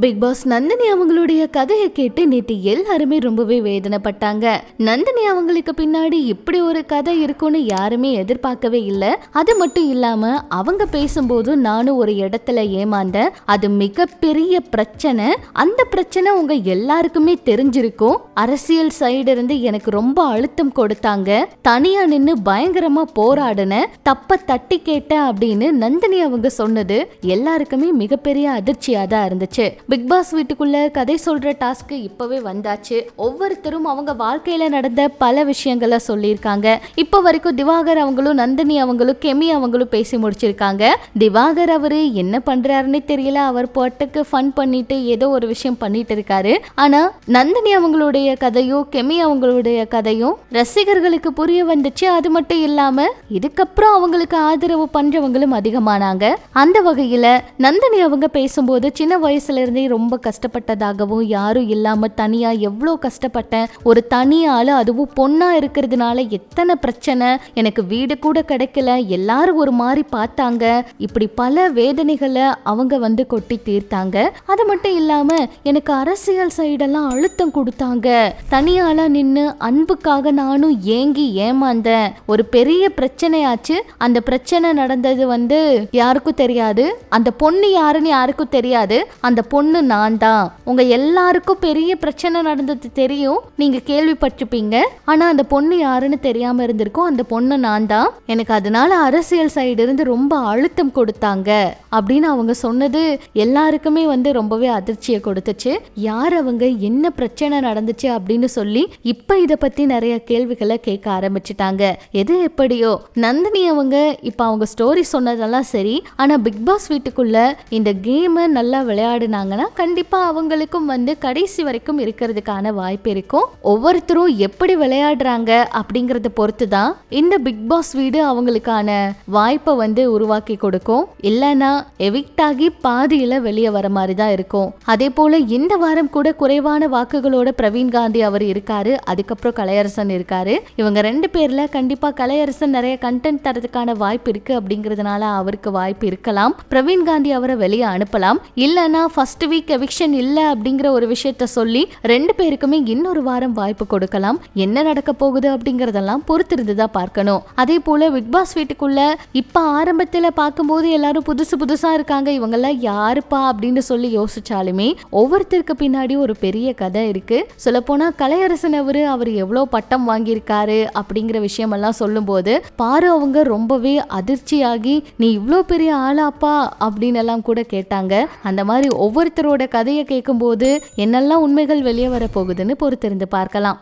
Big pass Nandini அவங்களுடைய கதையை கேட்டு நேற்று எல்லாருமே ரொம்பவே வேதனைப்பட்டாங்க. நந்தினி அவங்களுக்கு பின்னாடி இப்படி ஒரு கதை இருக்கும்னு யாருமே எதிர்பார்க்கவே இல்லை. அது மட்டும் இல்லாம அவங்க பேசும்போது நானும் ஒரு இடத்துல ஏமாந்தேன். அது மிகப்பெரிய பிரச்சனை. அந்த பிரச்சனை உங்க எல்லாருக்குமே தெரிஞ்சிருக்கும். அரசியல் சைடு இருந்து எனக்கு ரொம்ப அழுத்தம் கொடுத்தாங்க. தனியா நின்னு பயங்கரமா போராடின தப்ப தட்டி கேட்டேன் அப்படின்னு நந்தினி அவங்க சொன்னது எல்லாருக்குமே மிகப்பெரிய அதிர்ச்சியா தான் இருந்துச்சு. பிக் பாஸ் வீட்டுக்குள்ள கதை சொல்ற டாஸ்க்கு இப்பவே வந்தாச்சு. ஒவ்வொருத்தரும் அவங்க வாழ்க்கையில நடந்த பல விஷயங்களை சொல்லியிருக்காங்க. இப்போ வரைக்கும் திவாகர் அவங்களும் நந்தினி அவங்களும் கெமி அவங்களும் பேசி முடிச்சிருக்காங்க. திவாகர் அவரு என்ன பண்றாருன்னு தெரியல. அவர் பாட்டுக்கு ஃபன் பண்ணிட்டு ஏதோ ஒரு விஷயம் பண்ணிட்டு இருக்காரு. ஆனா நந்தினி அவங்களுடைய கதையும் கெமி அவங்களுடைய கதையும் ரசிகர்களுக்கு புரிய வந்துச்சு. அது மட்டும் இல்லாம இதுக்கப்புறம் அவங்களுக்கு ஆதரவு பண்றவங்களும் அதிகமானாங்க. அந்த வகையில நந்தினி அவங்க பேசும்போது சின்ன வயசுல ரொம்ப கஷ்டப்பட்டதாகவும் யாரும் இல்லாம தனியா எவ்வளோ கஷ்டப்பட்டேன் ஒரு தனி ஆளு அதுவும் பொண்ணா இருக்கிறதுனால எத்தனை பிரச்சனை. எனக்கு வீடு கூட கிடைக்கல எல்லாரும் ஒரு மாதிரி பார்த்தாங்க. இப்படி பல வேதனைகளை அவங்க வந்து கொட்டி தீர்த்தாங்க. அது மட்டும் இல்லாம எனக்கு அரசியல் சைடெல்லாம் அழுத்தம் கொடுத்தாங்க. தனியாளா நின்று அன்புக்காக நானும் ஏங்கி ஏமாந்தேன். ஒரு பெரிய பிரச்சனையாச்சு. அந்த பிரச்சனை நடந்தது வந்து யாருக்கும் தெரியாது. அந்த பொண்ணு யாருன்னு யாருக்கும் தெரியாது. அந்த பொண்ணு பொண்ணு நான் தான் உங்க எல்லாருக்கும் பெரிய பிரச்சனை நடந்தது தெரியும். நீங்க கேள்விப்பட்டிருப்பீங்க. ஆனா அந்த பொண்ணு யாருன்னு தெரியாம இருந்திருக்கும். அந்த பொண்ணு நான் தான் எனக்கு அதனால அரசியல் சைடு இருந்து ரொம்ப அழுத்தம் கொடுத்தாங்க. அப்படின்னு அவங்க சொன்னது எல்லாருக்குமே வந்து ரொம்பவே அதிர்ச்சியை கொடுத்துச்சு. யார் அவங்க? என்ன பிரச்சனை நடந்துச்சு? அப்படின்னு சொல்லி இப்ப இத பத்தி நிறைய கேள்விகளை கேட்க ஆரம்பிச்சிட்டாங்க. எது எப்படியோ? நந்தினி அவங்க இப்ப அவங்க ஸ்டோரி சொன்னதெல்லாம் சரி. ஆனா பிக் பாஸ் வீட்டுக்குள்ள இந்த கேமை நல்லா விளையாடுனாங்கன்னா கண்டிப்பா அவங்களுக்கும் வந்து கடைசி வரைக்கும் இருக்கிறதுக்கான வாய்ப்பு இருக்கும். ஒவ்வொருத்தரும் எப்படி விளையாடுறாங்க அப்படிங்கறத பொறுத்து தான் இந்த பிக் பாஸ் வீடு அவங்களுக்கான வாய்ப்பை வந்து உருவாக்கி கொடுக்கும். இல்லைன்னா எவிக்ட் ஆகி பாதியில வெளியே வர மாதிரி தான் இருக்கும். அதே போல இந்த வாரம் கூட குறைவான வாக்குகளோட பிரவீன் காந்தி அவர் இருக்காரு. அதுக்கப்புறம் கலையரசன் இருக்காரு. இவங்க ரெண்டு பேர்ல கண்டிப்பா கலையரசன் நிறைய கண்டென்ட் தரதுக்கான வாய்ப்பு இருக்கு அப்படிங்கறதுனால அவருக்கு வாய்ப்பு இருக்கலாம். பிரவீன் காந்தி அவரை வெளியே அனுப்பலாம். இல்லைன்னா ஃபர்ஸ்ட் வீக் எவிக்ஷன் இல்ல அப்படிங்கிற ஒரு விஷயத்த சொல்லி ரெண்டு பேருக்குமே இன்னொரு வாரம் வாய்ப்பு கொடுக்கலாம். என்ன நடக்க போகுது அப்படிங்கறதெல்லாம் பொறுத்திருந்து தான் பார்க்கணும். அதே போல பிக் பாஸ் வீட்டுக்குள்ள இப்ப ஆரம்பத்துல பார்க்கும்போது எல்லாரும் புதுசு புதுசா இருக்காங்க. இவங்கெல்லாம் யாருப்பா அப்படின்னு சொல்லி யோசிச்சாலுமே ஒவ்வொருத்தருக்கு பின்னாடி ஒரு பெரிய கதை இருக்கு. சொல்ல போனா கலையரசன் அவரு அவர் எவ்வளோ பட்டம் வாங்கியிருக்காரு அப்படிங்கிற விஷயமெல்லாம் சொல்லும்போது பாரு அவங்க ரொம்பவே அதிர்ச்சியாகி நீ இவ்வளோ பெரிய ஆளாப்பா அப்படின்னு எல்லாம் கூட கேட்டாங்க. அந்த மாதிரி ஒவ்வொரு ஒவ்வொருத்தரோட கதையை கேட்கும்போது என்னெல்லாம் உண்மைகள் வெளியே வர போகுதுன்னு பொறுத்திருந்து பார்க்கலாம்.